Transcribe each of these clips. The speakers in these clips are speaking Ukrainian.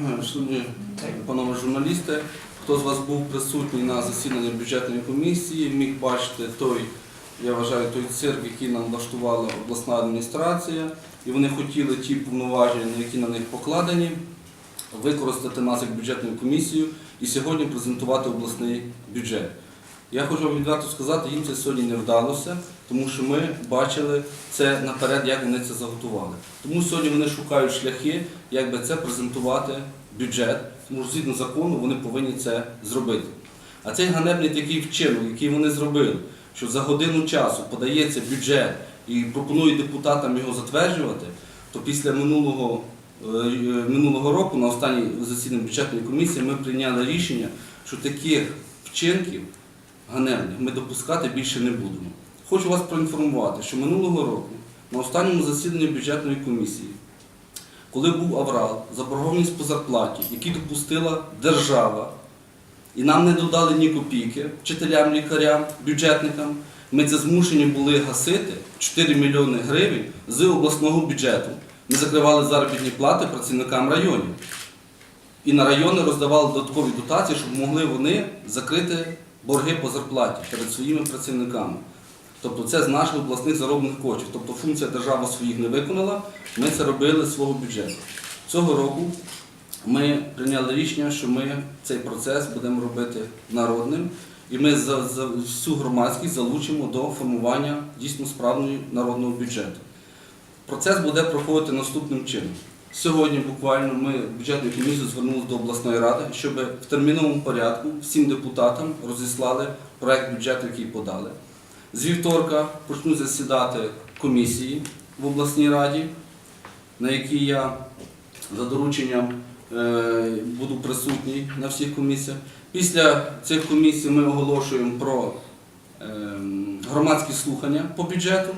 Е, Шановні панове журналісти, хто з вас був присутній на засіданні бюджетної комісії, міг бачити той, я вважаю, той цирк, який нам влаштувала обласна адміністрація, і вони хотіли ті повноваження, які на них покладені, використати нас як бюджетну комісію і сьогодні презентувати обласний бюджет. Я хочу вам відверто сказати, їм це сьогодні не вдалося, тому що ми бачили це наперед, як вони це заготували. Тому сьогодні вони шукають шляхи, як би це презентувати бюджет, тому що згідно закону вони повинні це зробити. А цей ганебний такий вчинок, який вони зробили, що за годину часу подається бюджет і пропонують депутатам його затверджувати, то після минулого, е, е, минулого року на останній засіданні бюджетної комісії ми прийняли рішення, що таких вчинків ганебних ми допускати більше не будемо. Хочу вас проінформувати, що минулого року на останньому засіданні бюджетної комісії, коли був аврал, заборгованість по зарплаті, який допустила держава, і нам не додали ні копійки вчителям, лікарям, бюджетникам, ми це змушені були гасити 4 мільйони гривень з обласного бюджету. Ми закривали заробітні плати працівникам районів. І на райони роздавали додаткові дотації, щоб могли вони закрити борги по зарплаті перед своїми працівниками. Тобто це з наших обласних зароблених коштів. Тобто функція держава своїх не виконала, ми це робили з свого бюджету. Цього року ми прийняли рішення, що ми цей процес будемо робити народним, і ми за, за всю громадськість залучимо до формування дійсно справного народного бюджету. Процес буде проходити наступним чином. Сьогодні буквально ми бюджетну комісію звернулися до обласної ради, щоб в терміновому порядку всім депутатам розіслали проект бюджету, який подали. З вівторка почнуть засідати комісії в обласній раді, на якій я за дорученням е, буду присутній на всіх комісіях. Після цих комісій ми оголошуємо про ем, громадські слухання по бюджету.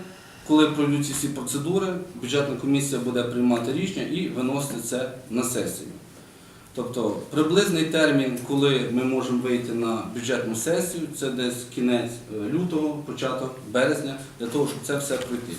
Коли пройдуть всі процедури, бюджетна комісія буде приймати рішення і виносити це на сесію. Тобто приблизний термін, коли ми можемо вийти на бюджетну сесію, це десь кінець е, лютого, початок березня, для того, щоб це все пройти.